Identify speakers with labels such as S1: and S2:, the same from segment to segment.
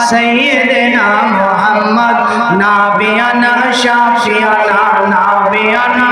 S1: সাইয়্যিদিনা মুহাম্মদ নাবিয়ানা নাবিয়ানা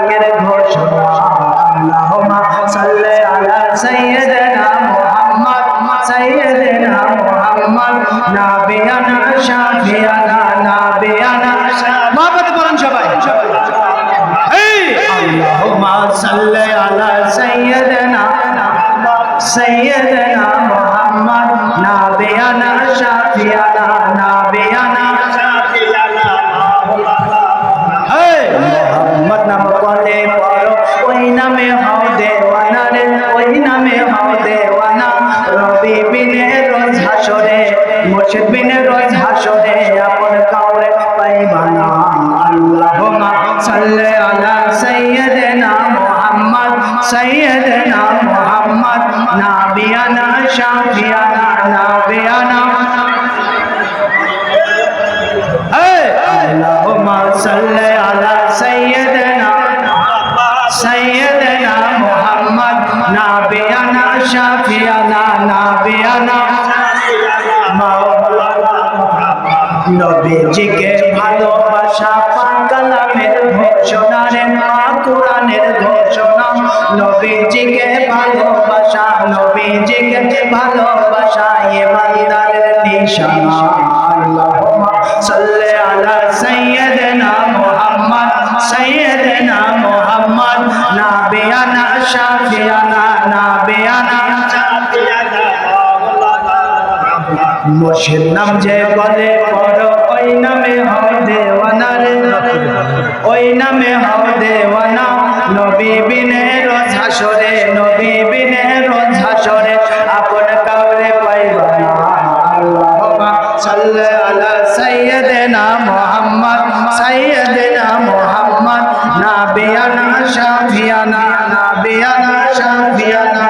S1: পাকের ঘোষণা আল্লাহুম্মা সাল্লি আলা সাইয়্যিদিনা মুহাম্মদ সাইয়্যিদিনা মুহাম্মদ, নাবিয়ানা শাফিয়ানা, নাবিয়ানা মহব্বত বলেন সবাই। এই! আল্লাহুম্মা সাল্লি আলা সাইয়্যিদিনা সাইয়্যিদিনা মুহাম্মদ, নাবিয়ানা শাফিয়ানা, নাবিয়ানা বিনে রোজ হাসরে আপন কাউরে পাইবানা আল্লাহুম্মা সাল্লি আলা সাইয়্যিদিনা মুহাম্মদ সাইয়্যিদিনা মুহাম্মদ, নাবিয়ানা, শাফিয়ানা, নাবিয়ানা। এই আল্লাহুম্মা সাল্লি আলা নবীজিকে ভালোবাসা পাকালামের ঘোষণা রে মা কোরআনের ঘোষণা। নবীজিকে ভালোবাসা নবীজিকে ভালোবাসা ইমানদারের নিশানা। আল্লাহুম্মা সাল্লি আলা সাইয়্যিদিনা মুহাম্মদ সাইয়্যিদিনা মুহাম্মদ। নাবিয়ানা, শাফিয়ানা। মুর্শিদ নাম যে বলে পড়ো ওই নামে হও দেওয়ানা রে ওই নামে হও দেওয়ানা, নবী বিনে রোজ হাসরে নবী বিনে রোজ হাসরে আপন কাউরে পাইবা আল্লাহুম্মা সাল্লি আলা সাইয়্যিদিনা মুহাম্মদ সাইয়্যিদিনা মুহাম্মদ। নাবিয়ানা, শাফিয়ানা নাবিয়ানা, শাফিয়ানা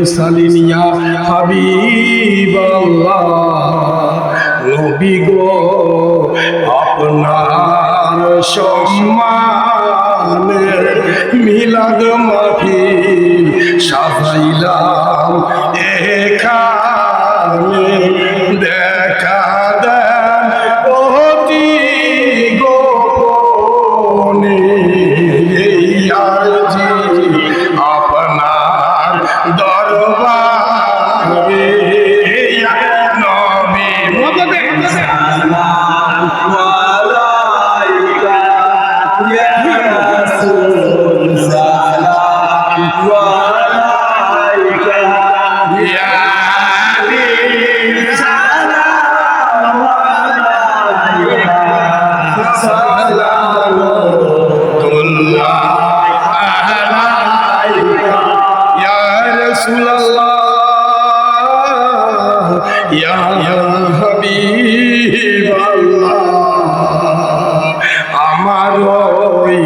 S2: মুরসালিন ইয়া হাবিবাল্লাহ। নবী গো আপনার সম্মান প্রাণে মিলাদ মাহফিল সাজাইলাম এখানে। আমার ওই